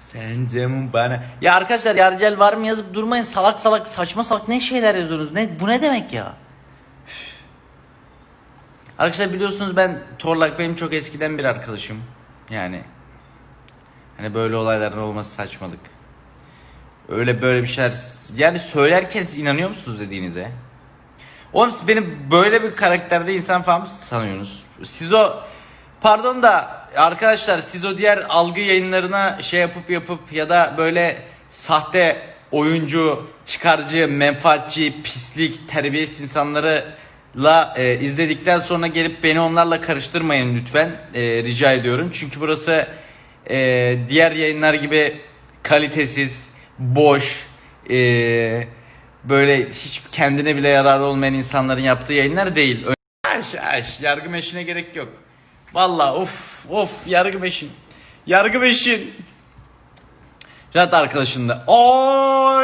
Sence mi bana? Ya arkadaşlar yargel var mı yazıp durmayın. Salak salak saçma salak ne şeyler yazıyorsunuz? Ne bu ne demek ya? Arkadaşlar biliyorsunuz ben Torlak benim çok eskiden bir arkadaşım. Yani hani böyle olayların olması saçmalık. Öyle böyle bir şeyler yani söylerken siz inanıyor musunuz dediğinize? Oğlum siz beni böyle bir karakterde insan falan mı sanıyorsunuz? Siz o pardon da arkadaşlar siz o diğer algı yayınlarına şey yapıp yapıp ya da böyle sahte oyuncu, çıkarcı, menfaatçi, pislik, terbiyesiz insanlarla e, izledikten sonra gelip beni onlarla karıştırmayın lütfen. E, rica ediyorum. Çünkü burası e, diğer yayınlar gibi kalitesiz, boş, e, böyle hiç kendine bile yararı olmayan insanların yaptığı yayınlar değil. Aş aş yargı meşine gerek yok. Valla of of yargı meşin. Yargı meşin. Zaten arkadaşım da. Oo,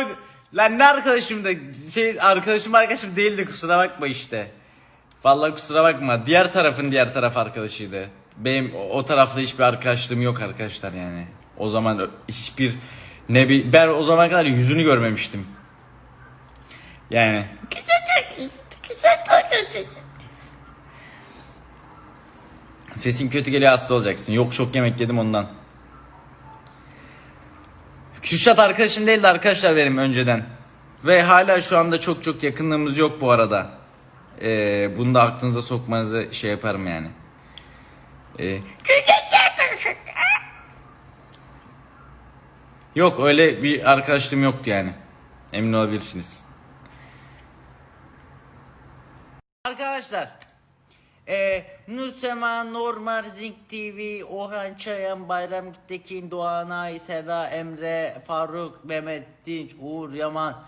lan ne arkadaşım da şey arkadaşım arkadaşım değildi kusura bakma işte. Vallahi kusura bakma. Diğer tarafın diğer taraf arkadaşıydı. Benim o, o tarafta hiçbir arkadaşlığım yok arkadaşlar yani. O zaman hiçbir ne bir ben o zaman kadar yüzünü görmemiştim. Yani sesin kötü geliyor hasta olacaksın. Yok çok yemek yedim ondan. Kürşat arkadaşım değildi arkadaşlar benim önceden. Ve hala şu anda çok çok yakınlığımız yok bu arada. Ee, bunu da aklınıza sokmanızı şey yaparım yani. Ee, yok öyle bir arkadaşlığım yoktu yani. Emin olabilirsiniz. Arkadaşlar ee, Nursema, Normal, Zink TV, Orhan Çayan, Bayram Tekin, Doğan Ay, Serra, Emre, Faruk, Mehmet Dinç, Uğur Yaman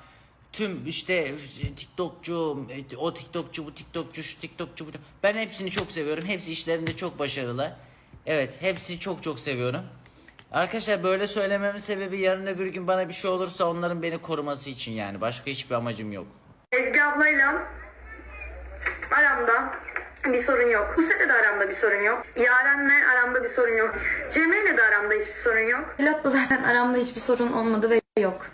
Tüm işte TikTokçu, o TikTokçu, bu TikTokçu, şu TikTokçu, bu Ben hepsini çok seviyorum. Hepsi işlerinde çok başarılı. Evet, hepsini çok çok seviyorum. Arkadaşlar böyle söylememin sebebi yarın öbür gün bana bir şey olursa onların beni koruması için yani. Başka hiçbir amacım yok. Ezgi ablayla aramda bir sorun yok. Buse'yle de aramda bir sorun yok. Yaren'le aramda bir sorun yok. Cemre'yle de aramda hiçbir sorun yok. Pilotla zaten aramda hiçbir sorun olmadı ve yok.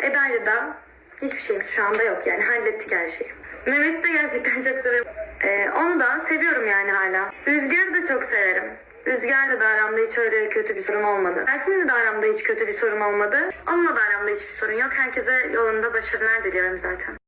Eda'yla da hiçbir şey şu anda yok yani hallettik her şeyi. Mehmet'i de gerçekten çok seviyorum. Ee, onu da seviyorum yani hala. Rüzgar'ı da çok severim. Rüzgar'la da aramda hiç öyle kötü bir sorun olmadı. Berfin'le de aramda hiç kötü bir sorun olmadı. Onunla da aramda hiçbir sorun yok. Herkese yolunda başarılar diliyorum zaten.